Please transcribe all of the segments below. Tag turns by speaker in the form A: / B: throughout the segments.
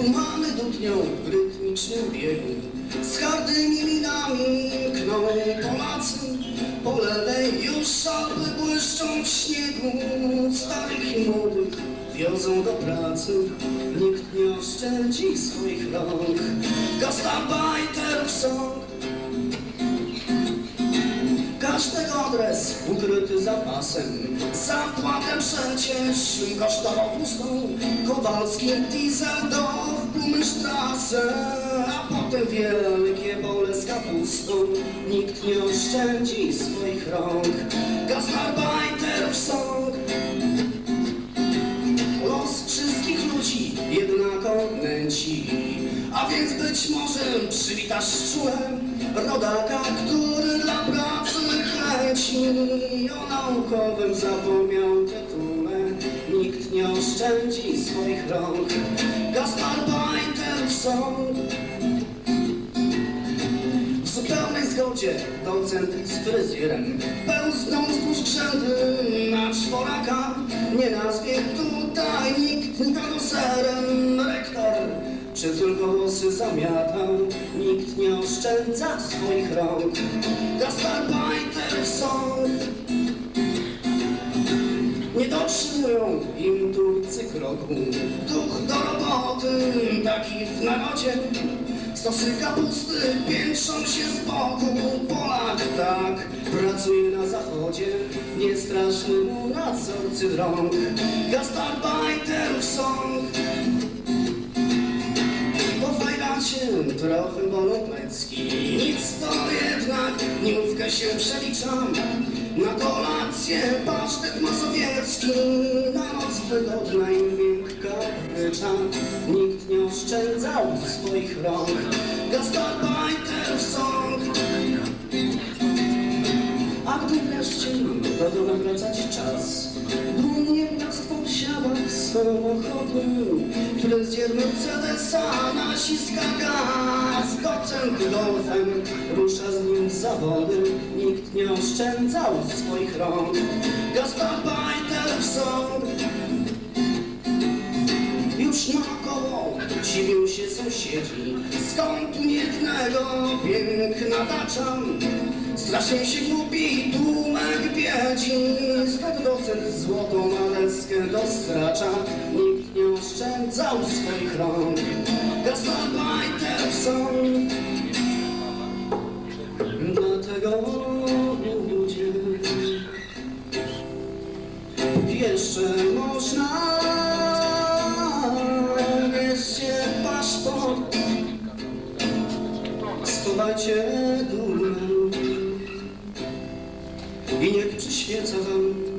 A: Pulmany dudnią w rytmicznym biegu. Z hardymi minami kną Polacy. Po lewej już szarby błyszczą w śniegu. Starych i młodych wiozą do pracy. Nikt nie oszczędzi swoich rąk. Gastarbajterów zapasem Zapłatę przecież kosztował pustą Kowalski diesel do Blumenstrasse A potem wielkie pole z kapustą Nikt nie oszczędzi swoich rąk. Gastarbajterów sąd Los wszystkich ludzi jednako nęci. A więc być może przywitasz czułem Rodaka, który dla pracy chęci O naukowym zapomniał tytule Nikt nie oszczędzi swoich rąk. Gastarbajterów są w zupełnej zgodzie docent z fryzjerem. Pełzną wzdłuż grzędy na czworaka tylko włosy zamiata Nikt nie oszczędza swoich rąk. Gastarbajter są nie dotrzymują intuicji kroku. Duch do roboty, taki w narodzie. Stosy kapusty piętrzą się z boku. Polak tak pracuje na zachodzie. Nie straszny mu nadzorcy rąk. Gastarbajterów są po trochę bolą plecki Nic to jednak dniówkę się przeliczam. Na kolację pasztet mazowiecki Na noc wygodna i miękka rycza. Nikt nie oszczędzał swoich rąk. Gastarbajter song a gdy wreszcie do domu wracać czas Dumnie miasto wsiada w Fryzjer Mercedesa naciska gaz Docent golfem rusza z nim w zawody. Nikt nie oszczędzał swoich rąk. Gastarbajter są już naokoło. Dziwią się sąsiedzi. Skąd u jednego piękna taczam Strasznie się głupi tłumek biedzi. Stąd docent złotą maleskę dostracza oszczędzał swoich rąk. Gastarbajter są. Dlatego ludzie jeszcze można Bierzcie paszport. Schowajcie dumę. I niech przyświeca wam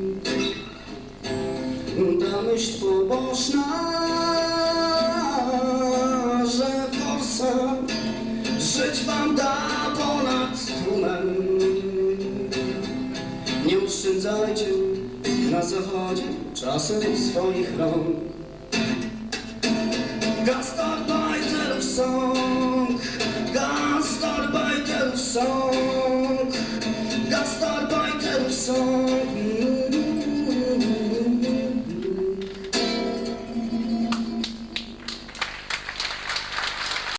A: Ta myśl pobożna Wam da ponad tłumem nie oszczędzajcie na zachodzie czasem swoich rąk. Gastarbajterów song, gastarbajterów song.